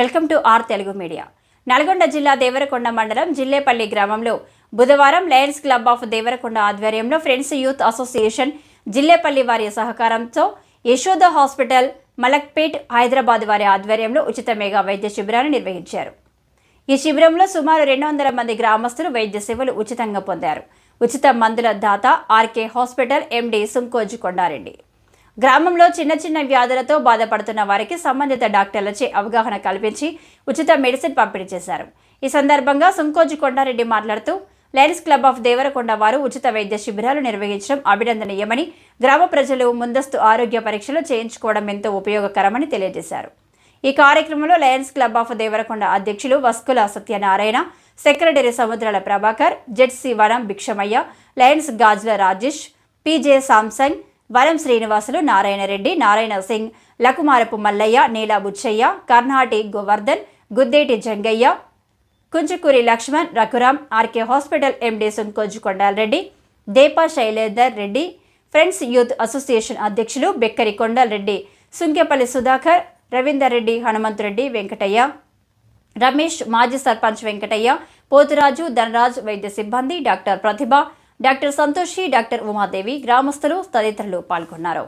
Welcome to R Telugu media. Nalgonda జిల్లా దేవరకొండ మండలం జిల్లేపల్లి గ్రామంలో బుధవారం లయన్స్ క్లబ్ ఆఫ్ దేవరకొండ ఆధ్వర్యంలో ఫ్రెండ్స్ యూత్ అసోసియేషన్ జిల్లేపల్లి వారి సహకారంతో యశోద హాస్పిటల్ మలక్పేట్ హైదరాబాద్ వారి ఆధ్వర్యంలో ఉచిత మెగా వైద్య శిబిరాన్ని నిర్వహించారు. ఈ శిబిరంలో సుమారు రెండు వందల మంది గ్రామస్తులు వైద్య సేవలు ఉచితంగా పొందారు. ఉచిత మందుల దాత RK hospital MD Sunkoju Kondareddy. గ్రామంలో చిన్న చిన్న వ్యాధులతో బాధపడుతున్న వారికి సంబంధిత డాక్టర్లచే అవగాహన కల్పించి ఉచిత మెడిసిన్ పంపిణీ చేశారు. ఈ సందర్భంగా సుంకోజు కొండారెడ్డి మాట్లాడుతూ లయన్స్ క్లబ్ ఆఫ్ దేవరకొండ వారు ఉచిత వైద్య శిబిరాలు నిర్వహించడం అభినందనీయమని గ్రామ ప్రజలు ముందస్తు ఆరోగ్య పరీక్షలు చేయించుకోవడం ఎంతో ఉపయోగకరమని తెలియజేశారు. ఈ కార్యక్రమంలో లయన్స్ క్లబ్ ఆఫ్ దేవరకొండ అధ్యక్షులు Vaskula Satyanarayana secretary Samudrala Prabhakar ZC Vanam Bhikshamaiah Lions Gajula Rajesh PJ Samsung Varam Srinivasulu Narayanareddy Narayana Singh Lakumarapu Mallaiah Neela Buchaiah Karnati Govardhan Guddeti Jangaiah Kunchukuri Lakshman Raghuram RK hospital MD Sunkoju Kondalareddy Depa Shailender Reddy friends youth association అధ్యక్షులు బెక్కరి కొండలరెడ్డి సుంకెపల్లి సుధాకర్ రవీందర్ రెడ్డి హనుమంతురెడ్డి వెంకటయ్య రమేష్ మాజీ సర్పంచ్ వెంకటయ్య పోతురాజు ధనరాజ్ వైద్య సిబ్బంది doctor Pratibha doctor Santoshi doctor Umadevi గ్రామస్తులు తదితరులు పాల్గొన్నారు.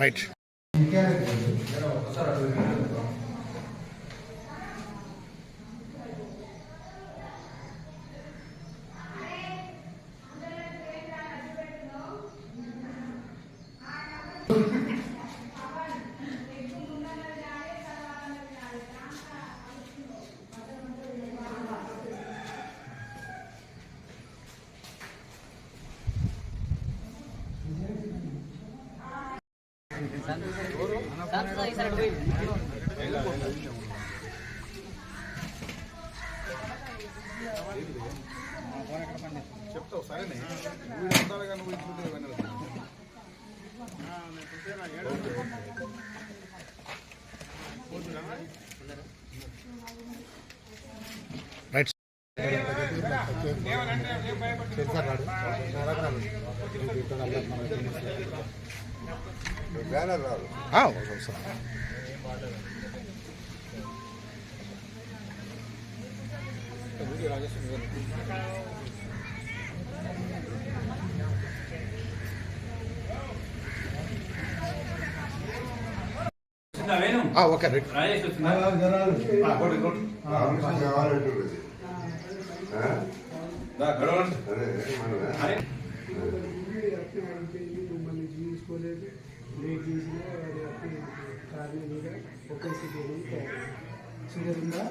Right చెప్తావు సరేనే? నువ్వు చెప్తావుగా నువ్వు ఇవన్నీ వద్దు. రైట్ బ్యానర్ రాదు ఓకే రైట్ రాజేష్ వచ్చిందా మిమ్మల్ని జీవించుకోలేదు బ్రేక్ చేసిన కారణం మీద ఒకే సిటీ షుగర్ ఉందా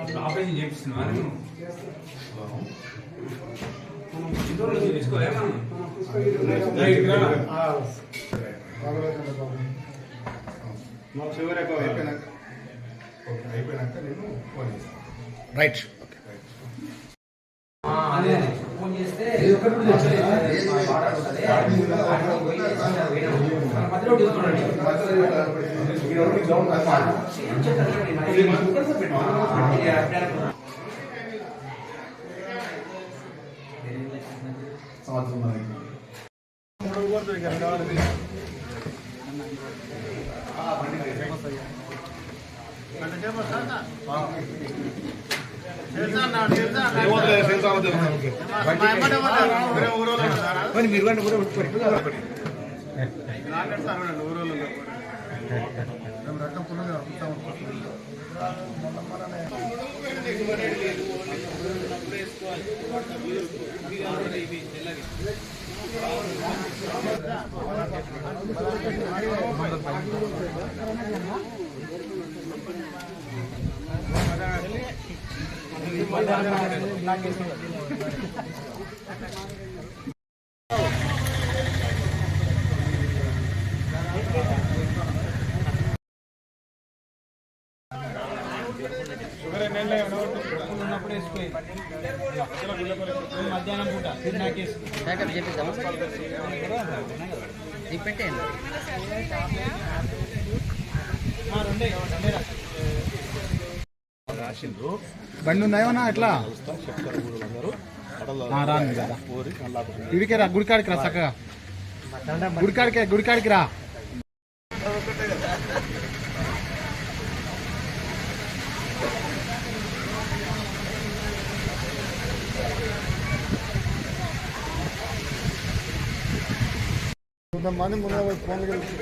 ఇప్పుడు ఆపరేషన్ చేపిస్తున్నా నువ్వు ఓకే, అయిపోయినాక నేను ఫోన్ చేస్తాను రైట్. ఫోన్ చేస్తే మధ్యలో మరి మీరు కూడా ఊరే పెట్టుకోవాలి. మేము రకం పుల్లగా అమ్ముతాం అనుకుంటున్నాం. బండి ఏమన్నా ఎట్లా ఆ, రాను కదా. ఇడికే రా గుడికాడికి రా చక్కగా. గుడికాడికి గుడికాడికి రా. కొంతమంది ముందు పోయి ఫోన్లు కలిసి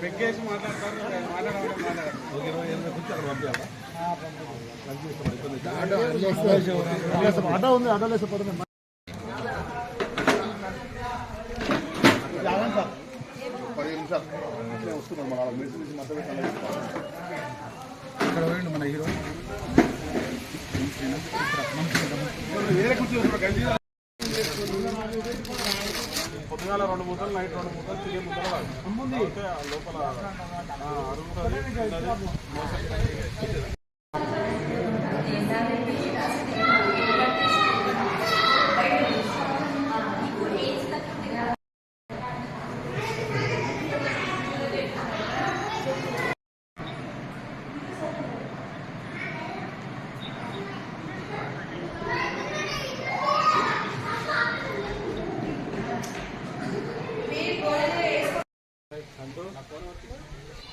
పెగ్గేసి మాట్లాడతారు మాట్లాడడం ఉంది లేసే నిమిషాలు. మన మెడిసిన్ నుంచి మధ్య ఇక్కడ పోయిండు మన హీరో? వేరే పొద్దుగాల రెండు ముద్దలు నైట్ రెండు ముద్దలు తిరిగి ఆ లోపల ఆ, అరుగు ఉన్నది.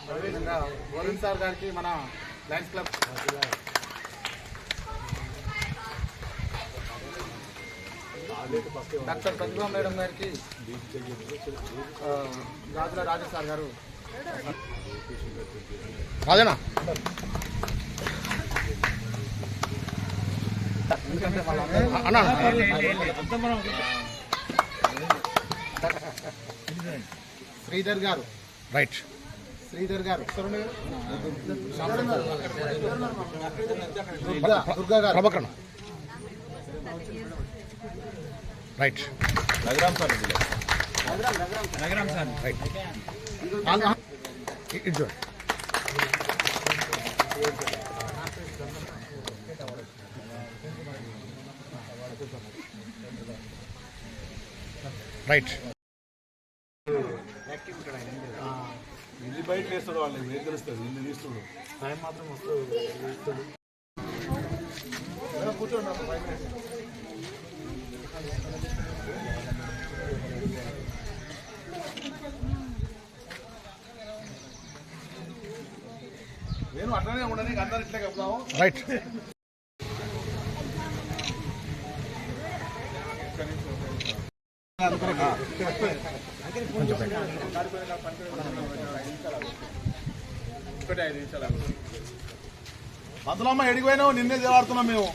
అదేవిధంగా వరుణ్ సార్ గారికి మన Lions club doctor Pratibha madam గారికి రాజుల రాజా సార్ గారు. రాజనా అన్నా శ్రీధర్ గారు. రైట్ శ్రీధర్ గారు. దుర్గా గారు. ప్రభకరణ. రైట్. రఘురామ్ సార్ ఇది. రైట్. ఇటు చూడండి. రైట్. బయట వేస్తాడు వాళ్ళు ఏం తెలుస్తుంది? ఇల్లు తీస్తుడు. టైం మాత్రం వస్తుంది కూర్చోండి బయట. వేసి. నేను అట్లనే ఉండని అందరు ఇట్లే కప్పుదాము రైట్ మందులమ్మ ఎడిగిపోయినావు నిన్నే దేవాడుతున్నాం మేము.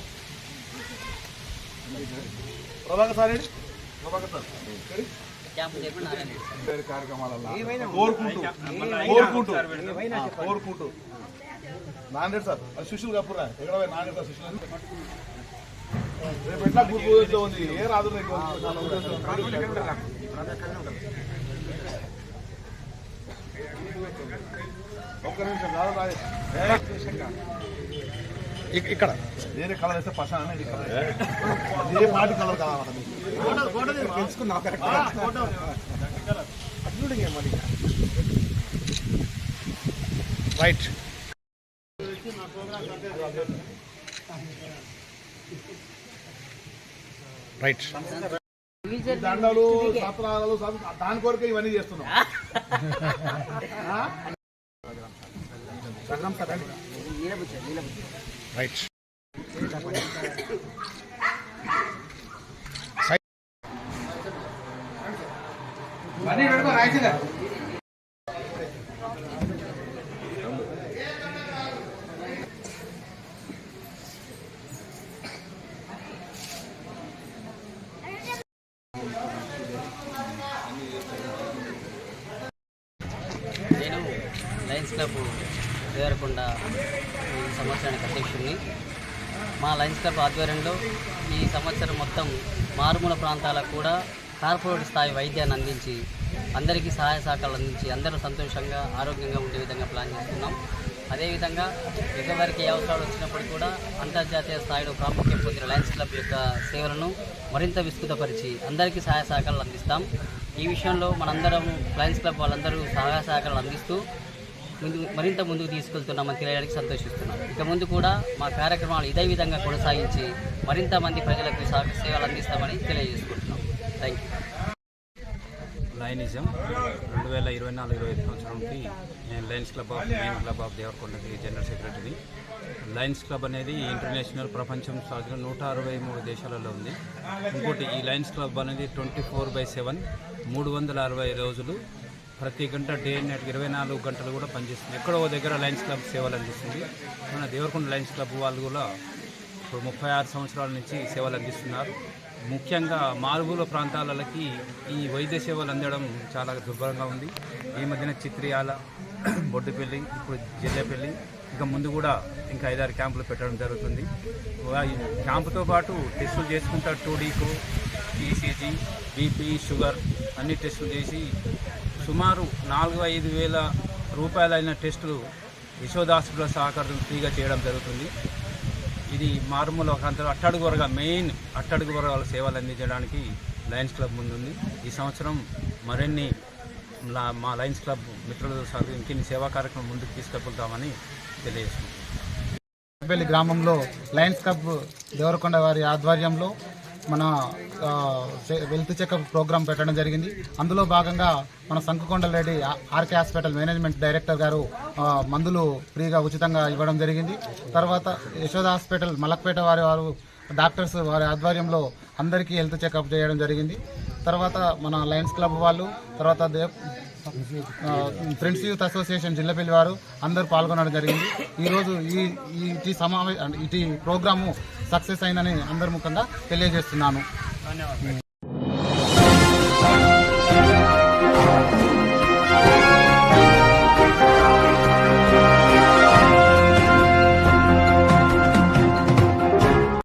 ప్రభాకర్ సార్? ప్రభాకర్ సార్. కార్యక్రమాలలో కోరుకుంటూ సార్ అది శిష్యులు కప్పురా ఎక్కడ పోయి నాన్నరెడ్డి సార్ శిష్యులు రేపు ఎట్లా గురు పూజ ఉంది ఏ రాదు రేపు ఒక్క నిమిషం కాదు రాదు. ఇక్- ఇక్కడ. వేరే కలర్ వేస్తే పర్సన్ అనేది కలర్. ఏ. పాటి కలర్ కావాలి తెలుసుకున్నావు రైట్. రైట్. దండలు సత్రాలు దాని కొరకే ఇవన్నీ చేస్తున్నాం. ఆ? రైట్ బండి పెట్టుకో రాయచగా నేను లయన్స్ క్లబ్ దేవరకొండ ఈ సంవత్సరానికి అధ్యక్షుడిని మా లయన్స్ క్లబ్ ఆధ్వర్యంలో ఈ సంవత్సరం మొత్తం మారుమూల ప్రాంతాలకు కూడా కార్పొరేట్ స్థాయి వైద్యాన్ని అందించి అందరికీ సహాయ సహకారాలు అందించి అందరూ సంతోషంగా ఆరోగ్యంగా ఉండే విధంగా ప్లాన్ చేస్తున్నాం. అదేవిధంగా ఎవరికి ఏ అవసరాలు వచ్చినప్పుడు కూడా అంతర్జాతీయ స్థాయిలో ప్రాముఖ్యం పొందిన లయన్స్ క్లబ్ యొక్క సేవలను మరింత విస్తృతపరిచి అందరికీ సహాయ సహకారాలు అందిస్తాం. ఈ విషయంలో మనందరం లయన్స్ క్లబ్ వాళ్ళందరూ సహాయ సహకారాలు అందిస్తూ ముందు మరింత ముందుకు తీసుకెళ్తున్నామని తెలియడానికి సంతోషిస్తున్నాం. ఇక ముందు కూడా మా కార్యక్రమాలు ఇదే విధంగా కొనసాగించి మరింత మంది ప్రజలకు సా- సేవలు అందిస్తామని తెలియజేసుకుంటున్నాం. Thank you Lionism. రెండు వేల ఇరవై నాలుగు ఇరవై ఐదు సంవత్సరంకి నేను Lions club of main club of దేవరకొండకి general secretary Lions club అనేది ఇంటర్నేషనల్ ప్రపంచం సాగిన నూట అరవై మూడు దేశాలలో ఉంది. ఇంకోటి ఈ లయన్స్ క్లబ్ అనేది ట్వంటీ ఫోర్ బై సెవెన్ మూడు వందల అరవై రోజులు ప్రతి గంట డే నైట్ ఇరవై నాలుగు గంటలు కూడా పనిచేస్తుంది. ఎక్కడో దగ్గర లయన్స్ క్లబ్ సేవలు అందిస్తుంది. మన దేవరకొండ లయన్స్ క్లబ్ వాళ్ళు కూడా ఇప్పుడు ముప్పై ఆరు సంవత్సరాల నుంచి సేవలు అందిస్తున్నారు. ముఖ్యంగా మారుమూల ప్రాంతాలకి ఈ వైద్య సేవలు అందడం చాలా దుర్భరంగా ఉంది. ఈ మధ్యన చిత్రియాల బొడ్డుపల్లి ఇప్పుడు జిల్లేపల్లి ఇంకా ముందు కూడా ఇంకా ఐదారు క్యాంపులు పెట్టడం జరుగుతుంది. క్యాంపుతో పాటు టెస్టులు చేసుకుంటా టూడీకు ఈసీజీ బీపీ షుగర్ అన్ని టెస్టులు చేసి సుమారు నాలుగు ఐదు వేల రూపాయలైన టెస్టులు యశోద హాస్పిటల్ సహకారం ఫ్రీగా చేయడం జరుగుతుంది. ఇది మారుమూల ప్రాంతాలు అట్టడుగు వర్గ మెయిన్ అట్టడుగు వర్గాల సేవలు అందించడానికి లయన్స్ క్లబ్ ముందుంది. ఈ సంవత్సరం మరిన్ని మా లయన్స్ క్లబ్ మిత్రులతో సహా ఇంకెన్ని సేవా కార్యక్రమం ముందుకు తీసుకెళ్తామని తెలియజేస్తున్నాం. గ్రామంలో లయన్స్ క్లబ్ దేవరకొండ వారి ఆధ్వర్యంలో మన వెల్త్ హెల్త్ చెకప్ ప్రోగ్రాం పెట్టడం జరిగింది. అందులో భాగంగా మన Sankukondalareddy Reddy RK hospital management director గారు మందులు ఫ్రీగా ఉచితంగా ఇవ్వడం జరిగింది. తర్వాత యశోద హాస్పిటల్ మలక్పేట వారి వారు డాక్టర్స్ వారి ఆధ్వర్యంలో అందరికీ హెల్త్ చెకప్ చేయడం జరిగింది. తర్వాత మన లయన్స్ క్లబ్ వాళ్ళు తర్వాత ఫ్రెండ్స్ యూత్ అసోసియేషన్ జిల్లపల్లి వారు అందరు పాల్గొనడం జరిగింది. ఈరోజు ఈ ఇటీ సమావేశ ఇటీ ప్రోగ్రాము సక్సెస్ అయిందని అందరి ముఖంగా తెలియజేస్తున్నాను. ధన్యవాదాలు.